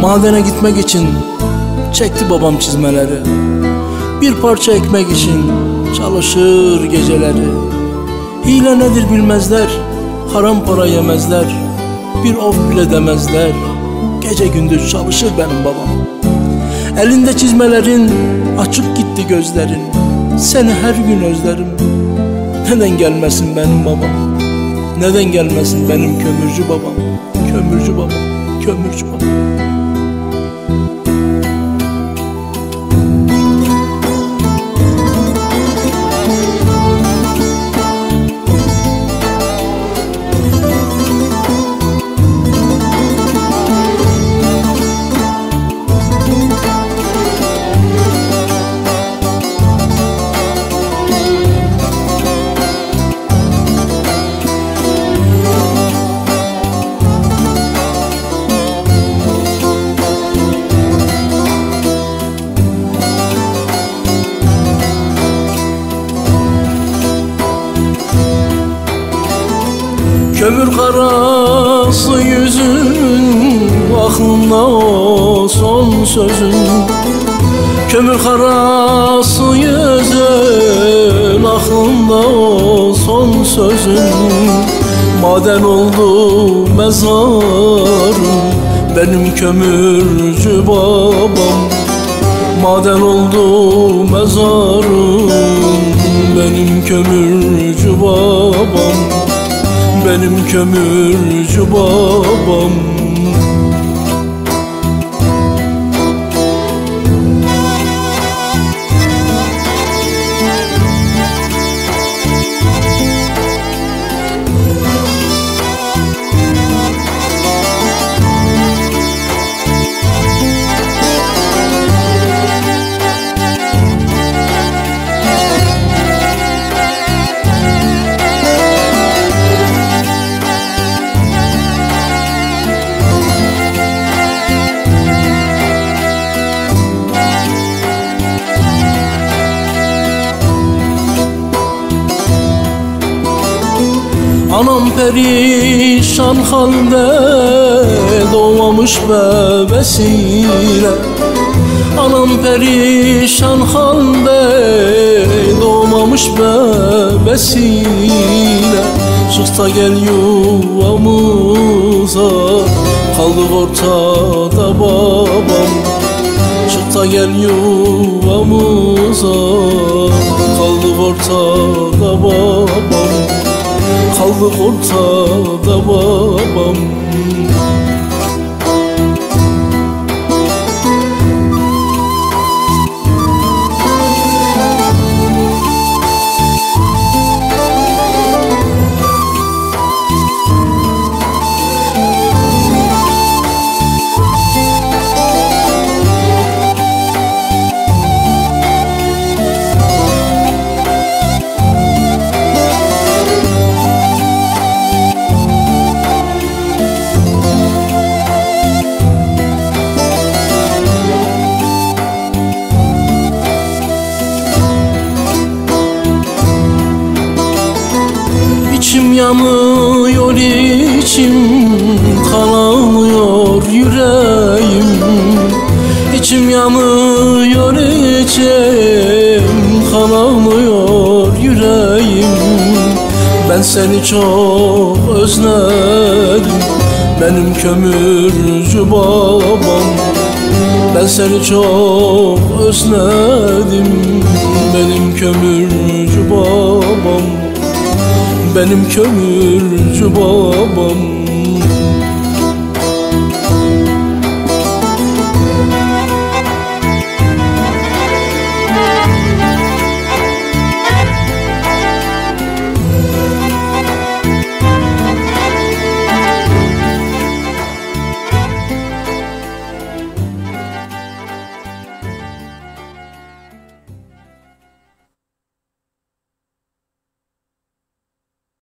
Madene gitmek için çekti babam çizmeleri. Bir parça ekmek için çalışır geceleri. Hile nedir bilmezler, haram para yemezler. Bir of bile demezler, gece gündüz çalışır benim babam. Elinde çizmelerin, açıp gitti gözlerin. Seni her gün özlerim. Neden gelmesin benim babam? Neden gelmesin benim kömürcü babam? Kömürcü babam, kömürcü babam Kömür karası yüzün Aklımda o son sözün. Kömür karası yüzün Aklımda o son sözün. Maden oldu mezarım Benim kömürcü babam. Maden oldu mezarım Benim kömürcü babam benim kömürcü babam Anam perişan halde doğmamış bebesiyle. Anam perişan halde doğmamış bebesiyle. Çıksa gel yuvamıza kaldık ortada babam. Çıksa gel yuvamıza kaldık ortada babam kaldık ortada babam İçim yanıyor içim kanamıyor yüreğim. İçim yanıyor içim kanamıyor yüreğim. Ben seni çok özledim benim kömürcü babam. Ben seni çok özledim benim kömürcü babam benim kömürcü babam